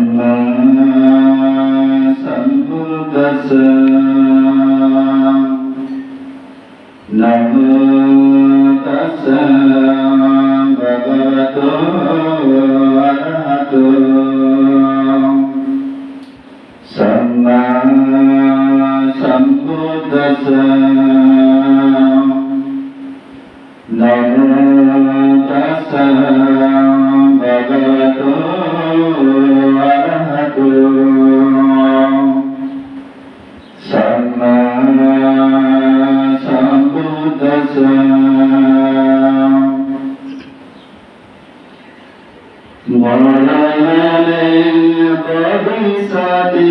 සම්මා සම්බුද්දස්ස නමෝ Amen.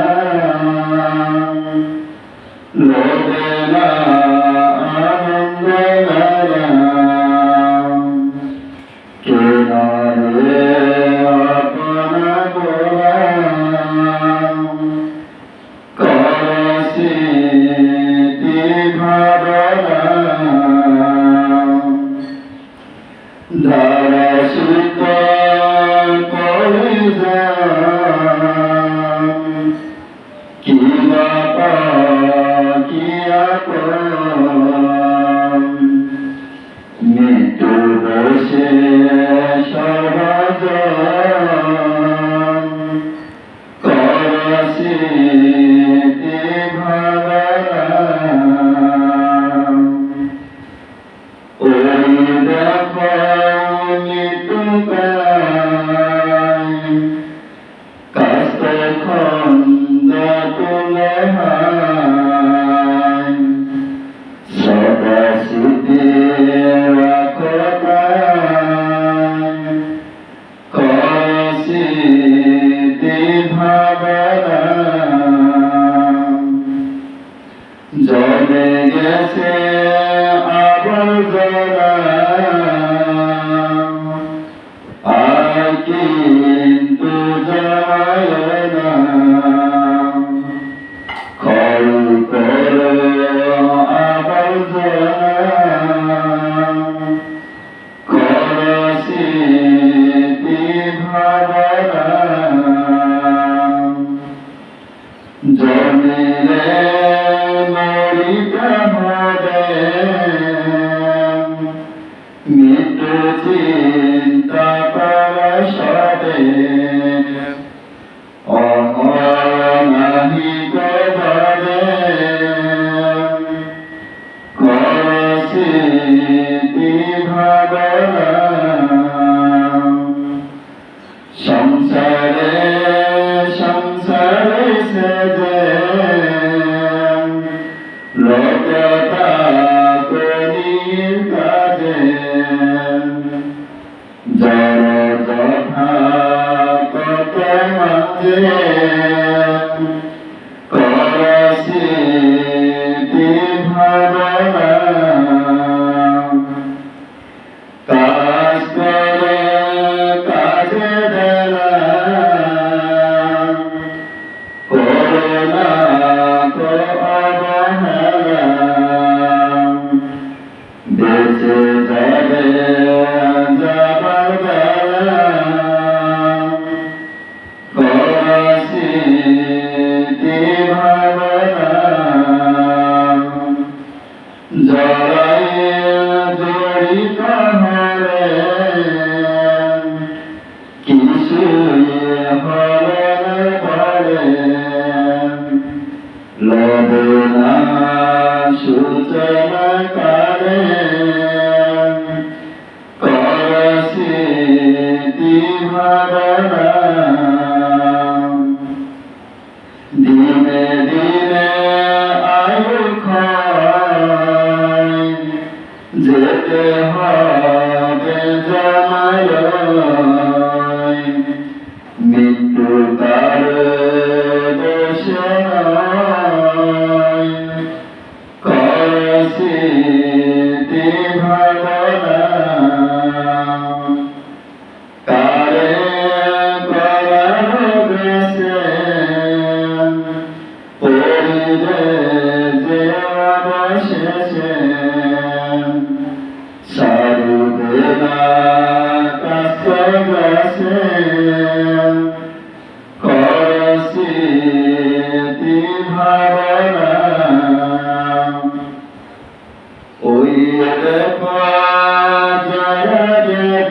Dharasukha وما Yeah, yeah, yeah.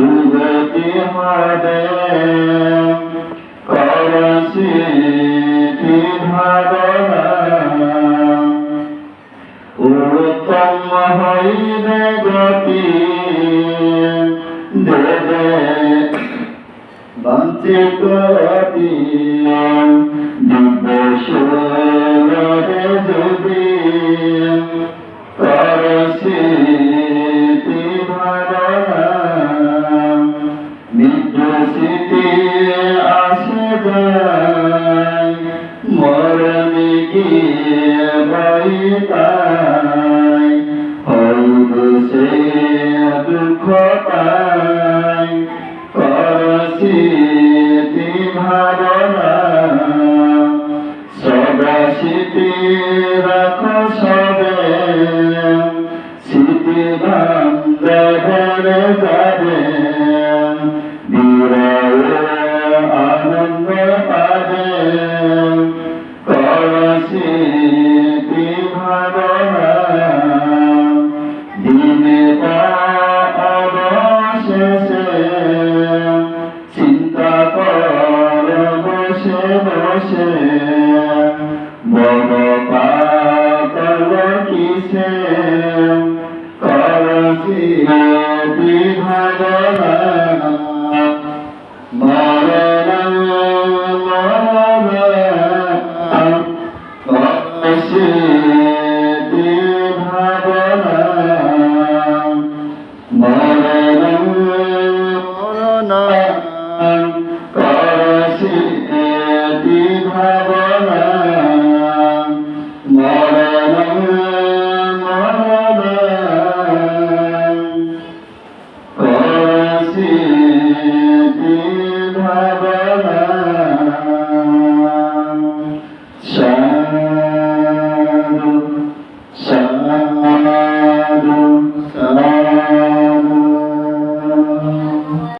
شوبة حدا كرسيك حدنا উত্তম হইবে গতি। দেবে বঞ্চিত গতি। দিব্য যদি করছি ভগবান